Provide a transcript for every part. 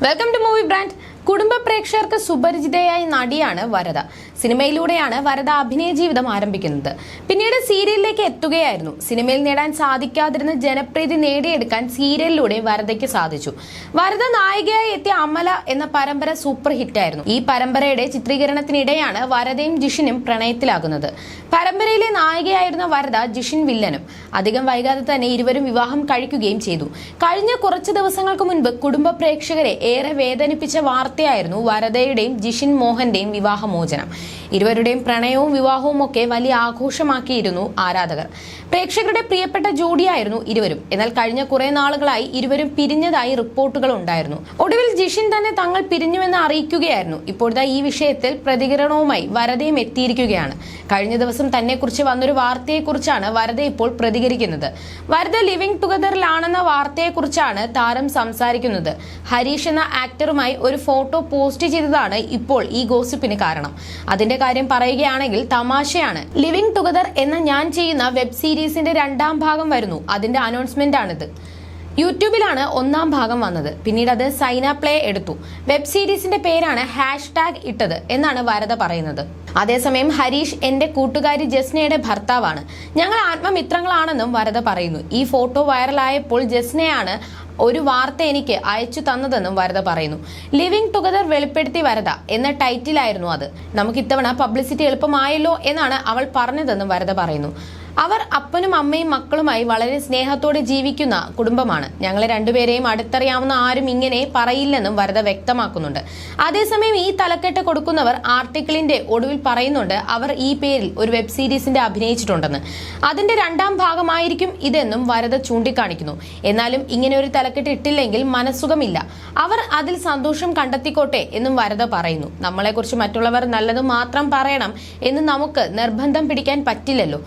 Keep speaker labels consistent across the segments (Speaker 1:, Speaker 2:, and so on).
Speaker 1: Welcome to movie brand കുടുംബ പ്രേക്ഷകർക്ക് സുപരിചിതയായ നടിയാണ് വരദ സിനിമയിലൂടെയാണ് വരദ അഭിനയ ജീവിതം ആരംഭിക്കുന്നത്. പിന്നീട് സീരിയലിലേക്ക് എത്തുകയായിരുന്നു. സിനിമയിൽ നേടാൻ സാധിക്കാതിരുന്ന ജനപ്രീതി നേടിയെടുക്കാൻ സീരിയലിലൂടെ വരദയ്ക്ക് സാധിച്ചു. വരദ നായികയായി എത്തിയ അമല എന്ന പരമ്പര സൂപ്പർ ഹിറ്റായിരുന്നു. ഈ പരമ്പരയുടെ ചിത്രീകരണത്തിനിടെയാണ് വരദയും ജിഷിനും പ്രണയത്തിലാകുന്നത്. പരമ്പരയിലെ നായികയായിരുന്ന വരദ ജിഷിൻ വില്ലനും അധികം വൈകാതെ തന്നെ ഇരുവരും വിവാഹം കഴിക്കുകയും ചെയ്തു. കഴിഞ്ഞ കുറച്ച് ദിവസങ്ങൾക്ക് മുൻപ് കുടുംബ പ്രേക്ഷകരെ ഏറെ വേദനിപ്പിച്ച വാർത്തയായിരുന്നു വരദയുടെയും ജിഷിൻ മോഹന്റെയും വിവാഹമോചനം. ഇരുവരുടെയും പ്രണയവും വിവാഹവും ഒക്കെ വലിയ ആഘോഷമാക്കിയിരുന്നു ആരാധകർ. പ്രേക്ഷകരുടെ പ്രിയപ്പെട്ട ജോഡിയായിരുന്നു ഇരുവരും. എന്നാൽ കഴിഞ്ഞ കുറെ നാളുകളായി ഇരുവരും പിരിഞ്ഞതായി റിപ്പോർട്ടുകൾ ഉണ്ടായിരുന്നു. ഒടുവിൽ ജിഷിൻ തന്നെ തങ്ങൾ പിരിഞ്ഞുവെന്ന് അറിയിക്കുകയായിരുന്നു. ഇപ്പോഴത്തെ ഈ വിഷയത്തിൽ പ്രതികരണവുമായി വരദയും എത്തിയിരിക്കുകയാണ്. കഴിഞ്ഞ ദിവസം തന്നെക്കുറിച്ച് വന്നൊരു വാർത്തയെക്കുറിച്ചാണ് വരദ ഇപ്പോൾ പ്രതികരിക്കുന്നത്. വരദ ലിവിംഗ് ടുഗദറിലാണെന്ന വാർത്തയെക്കുറിച്ചാണ് താരം സംസാരിക്കുന്നത്. ഹരീഷ് എന്ന ആക്ടറുമായി ഒരു ഫോട്ടോ പോസ്റ്റ് ചെയ്തതാണ് ഇപ്പോൾ ഈ ഗോസിപ്പിന് കാരണം. അതിന്റെ കാര്യം പറയുകയാണെങ്കിൽ തമാശയാണ്. ലിവിംഗ് ടുഗദർ എന്ന ഞാൻ ചെയ്യുന്ന വെബ് സീരീസിന്റെ രണ്ടാം ഭാഗം വരുന്നു. അതിന്റെ അനൗൺസ്മെന്റ് ആണിത്. യൂട്യൂബിലാണ് ഒന്നാം ഭാഗം വന്നത്. പിന്നീട് അത് സൈന പ്ലേ എടുത്തു വെബ് സീരീസിന്റെ പേരാണ് ഹാഷ് ടാഗ് ഇട്ടത് എന്നാണ് വരദ പറയുന്നത്. അതേസമയം ഹരീഷ് എന്റെ കൂട്ടുകാരി ജസ്നയുടെ ഭർത്താവാണ്. ഞങ്ങൾ ആത്മമിത്രങ്ങളാണെന്നും വരദ പറയുന്നു. ഈ ഫോട്ടോ വൈറലായപ്പോൾ ജസ്നയാണ് ഒരു വാർത്ത എനിക്ക് അയച്ചു തന്നതെന്നും വരദ പറയുന്നു. ലിവിംഗ് ടുഗദർ വെളിപ്പെടുത്തി വരദ എന്ന ടൈറ്റിലായിരുന്നു അത്. നമുക്ക് ഇത്തവണ പബ്ലിസിറ്റി എളുപ്പമായല്ലോ എന്നാണ് അവൾ പറഞ്ഞതെന്നും വരദ പറയുന്നു. അവർ അപ്പനും അമ്മയും മക്കളുമായി വളരെ സ്നേഹത്തോടെ ജീവിക്കുന്ന കുടുംബമാണ്. ഞങ്ങളെ രണ്ടുപേരെയും അടുത്തറിയാവുന്ന ആരും ഇങ്ങനെ പറയില്ലെന്നും വരദ വ്യക്തമാക്കുന്നുണ്ട്. അതേസമയം ഈ തലക്കെട്ട് കൊടുക്കുന്നവർ ആർട്ടിക്കിളിന്റെ ഒടുവിൽ പറയുന്നുണ്ട് അവർ ഈ പേരിൽ ഒരു വെബ് സീരീസിന്റെ അഭിനയിച്ചിട്ടുണ്ടെന്ന്. അതിന്റെ രണ്ടാം ഭാഗമായിരിക്കും ഇതെന്നും വരദ ചൂണ്ടിക്കാണിക്കുന്നു. എന്നാലും ഇങ്ങനെ ഒരു തലക്കെട്ട് ഇട്ടില്ലെങ്കിൽ മനസ്സുഖമില്ല. അവർ അതിൽ സന്തോഷം കണ്ടെത്തിക്കോട്ടെ എന്നും വരദ പറയുന്നു. നമ്മളെക്കുറിച്ച് മറ്റുള്ളവർ നല്ലത് മാത്രം പറയണം എന്ന് നമുക്ക് നിർബന്ധം പിടിക്കാൻ പറ്റില്ലല്ലോ.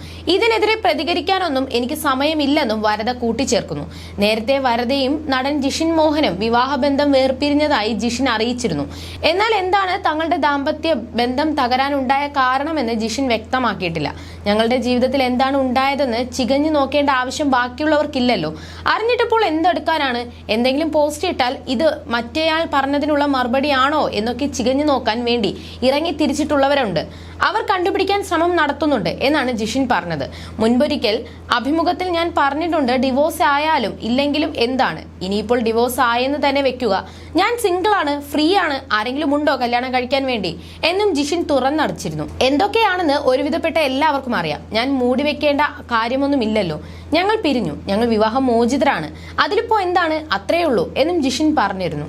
Speaker 1: ഇതിനെതിരെ പ്രതികരിക്കാനൊന്നും എനിക്ക് സമയമില്ലെന്നും വരദ കൂട്ടിച്ചേർക്കുന്നു. നേരത്തെ വരദയും നടൻ ജിഷിൻ മോഹനും വിവാഹബന്ധം വേർപിരിഞ്ഞതായി ജിഷിൻ അറിയിച്ചിരുന്നു. എന്നാൽ എന്താണ് തങ്ങളുടെ ദാമ്പത്യ ബന്ധം തകരാനുണ്ടായ കാരണമെന്ന് ജിഷിൻ വ്യക്തമാക്കിയിട്ടില്ല. ഞങ്ങളുടെ ജീവിതത്തിൽ എന്താണ് ഉണ്ടായതെന്ന് ചികഞ്ഞു നോക്കേണ്ട ആവശ്യം ബാക്കിയുള്ളവർക്കില്ലല്ലോ. അറിഞ്ഞിട്ടിപ്പോൾ എന്തെടുക്കാനാണ്? എന്തെങ്കിലും പോസ്റ്റ് ഇട്ടാൽ ഇത് മറ്റേയാൾ പറഞ്ഞതിനുള്ള മറുപടിയാണോ എന്നൊക്കെ ചികഞ്ഞു നോക്കാൻ വേണ്ടി ഇറങ്ങി തിരിച്ചിട്ടുള്ളവരുണ്ട്. അവർ കണ്ടുപിടിക്കാൻ ശ്രമം നടത്തുന്നുണ്ട് എന്നാണ് ജിഷിൻ പറഞ്ഞത്. മുൻപൊരിക്കൽ അഭിമുഖത്തിൽ ഞാൻ പറഞ്ഞിട്ടുണ്ട് ഡിവോഴ്സ് ആയാലും ഇല്ലെങ്കിലും എന്താണ്? ഇനിയിപ്പോൾ ഡിവോഴ്സ് ആയെന്ന് തന്നെ വെക്കുക. ഞാൻ സിംഗിൾ ആണ് ഫ്രീ ആണ് ആരെങ്കിലും ഉണ്ടോ കല്യാണം കഴിക്കാൻ വേണ്ടി? എന്നും ജിഷിൻ തുറന്നടച്ചിരുന്നു. എന്തൊക്കെയാണെന്ന് ഒരുവിധപ്പെട്ട എല്ലാവർക്കും അറിയാം. ഞാൻ മൂടി വെക്കേണ്ട കാര്യമൊന്നുമില്ലല്ലോ. ഞങ്ങൾ പിരിഞ്ഞു. ഞങ്ങൾ വിവാഹം മോചിതരാണ് അതിലിപ്പോ എന്താണ്? അത്രയേ ഉള്ളൂ എന്നും ജിഷിൻ പറഞ്ഞിരുന്നു.